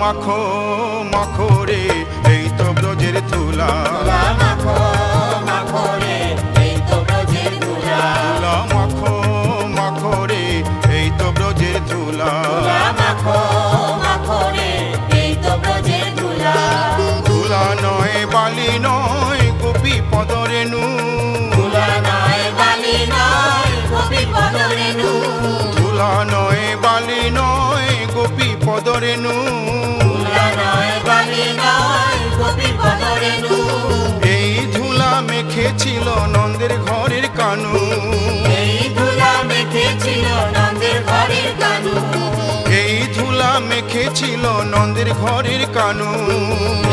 মাখো মাখো রে এই তো ব্রজের তুলা গোপী পদরেণু এই ধুলা মেখেছিল নন্দের ঘরের কানু। এই ধুলা মেখেছিল নন্দের ঘরের কানু। এই ধুলা মেখেছিল নন্দের ঘরের কানু।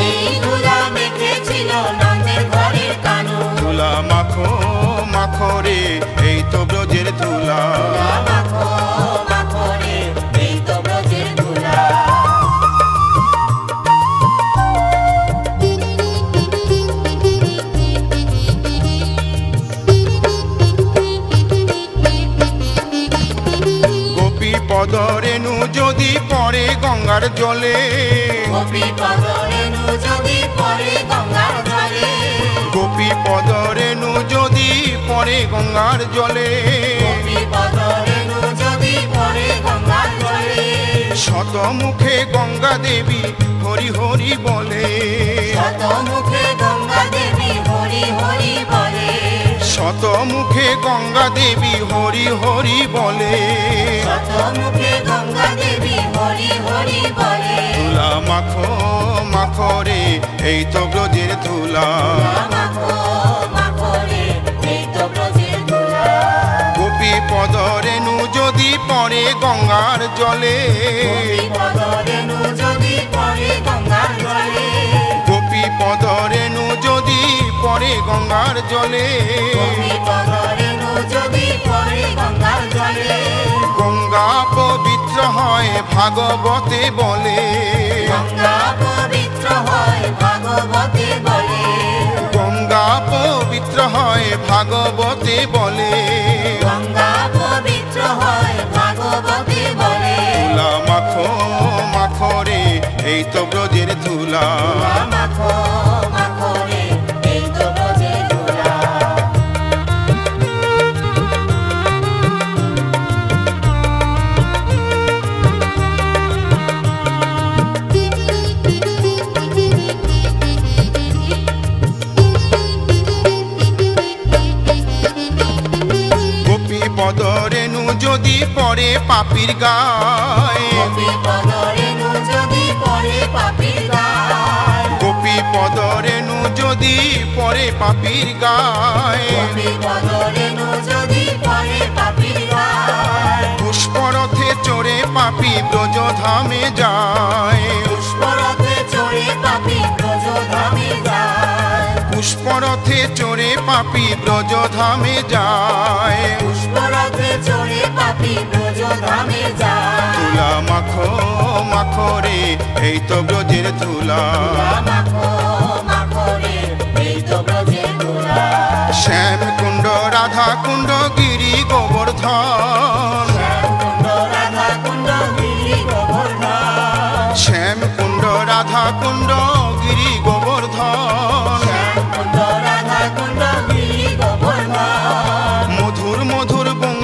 এই ধুলা মেখেছিল নন্দের ঘরের কানু। ধুলা মাখো পদরেণু যদি পড়ে গঙ্গার জলে। গোপী পদরেণু যদি পরে গঙ্গার জলে। গোপী পদরেণু যদি পরে গঙ্গার জলে। শত মুখে গঙ্গা দেবী হরি হরি বলে। শত মুখে গঙ্গা দেবী হরি হরি বলে। শত মুখে গঙ্গা দেবী হরি হরি বলে। মুখে গঙ্গা দেবী হরি হরি বলে। তুলা মাখো মাখো রে এই তো ব্রজের তুলা গোপী পদরেণু যদি পড়ে গঙ্গার জলে। গোপী পদরেণু যদি পরে গঙ্গার জলে। গোপী পদরেণু যদি পড়ে গঙ্গার জলে। ভাগবতে বলে। গঙ্গা পবিত্র হয় ভাগবতে বলে। গঙ্গা পবিত্র হয় ভাগবতে বলে। গঙ্গা পবিত্র হয় ভাগবতে বলে। তুলা মাখো মাখো রে এই তো ব্রজের মাখো মাখো পাপির গায়। গোপী পদরেণু যদি পরে পাপির গায়। যদি পরে পাপির গায়। পুষ্পরথে চড়ে পাপি ব্রজ ধামে যায়। পুষ্পরথে চড়ে পাপি পাপি ব্রজধামে যায়। পুষ্পরথে চড়ে পাপি ব্রজধামে যায়। তুলা মাখো মাখো রে এই তো ব্রজের তুলা তুলা মাখো মাখো রে এই তো ব্রজের তুলা শ্যাম কুণ্ড রাধা কুণ্ড গিরি গোবর্ধন। শ্যামকুণ্ড রাধা কুণ্ড গিরি গোবর্ধন। শ্যাম কুণ্ড রাধা কুণ্ড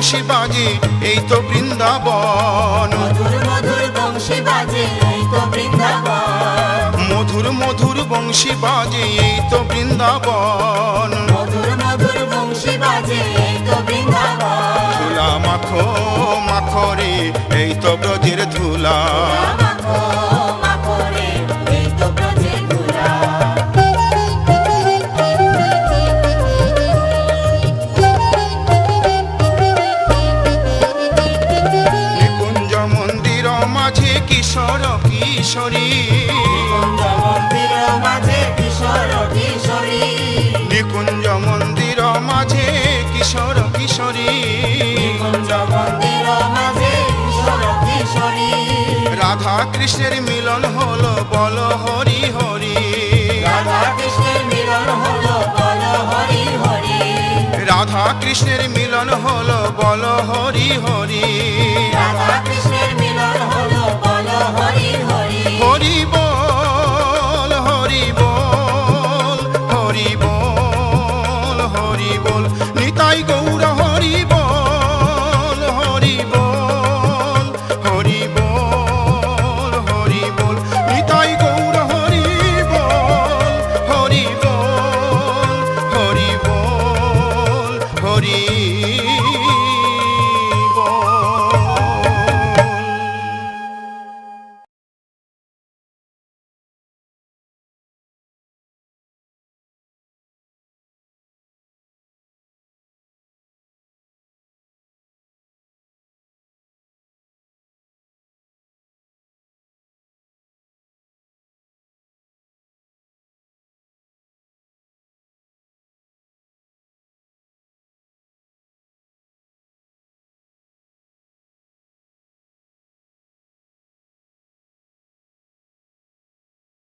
বংশী বাজে এই তো বৃন্দাবন। মধুর মধুর বংশী বাজে এই তো বৃন্দাবন। ধুলা মাখো মাখরে এই তো ব্রজের ধুলা। কিশোর কিশোরী। কুঞ্জ মন্দির মাঝে কিশোর কিশোরী। নিকুঞ্জ মন্দির মাঝে কিশোর কিশোরী। কুঞ্জ মন্দির মাঝে কিশোর কিশোরী। রাধা কৃষ্ণের মিলন হলো বল হরি হরি। রাধা কৃষ্ণের মিলন হলো বল হরি হরি। রাধা কৃষ্ণের মিলন হলো বল হরি হরি। রাধা হরিব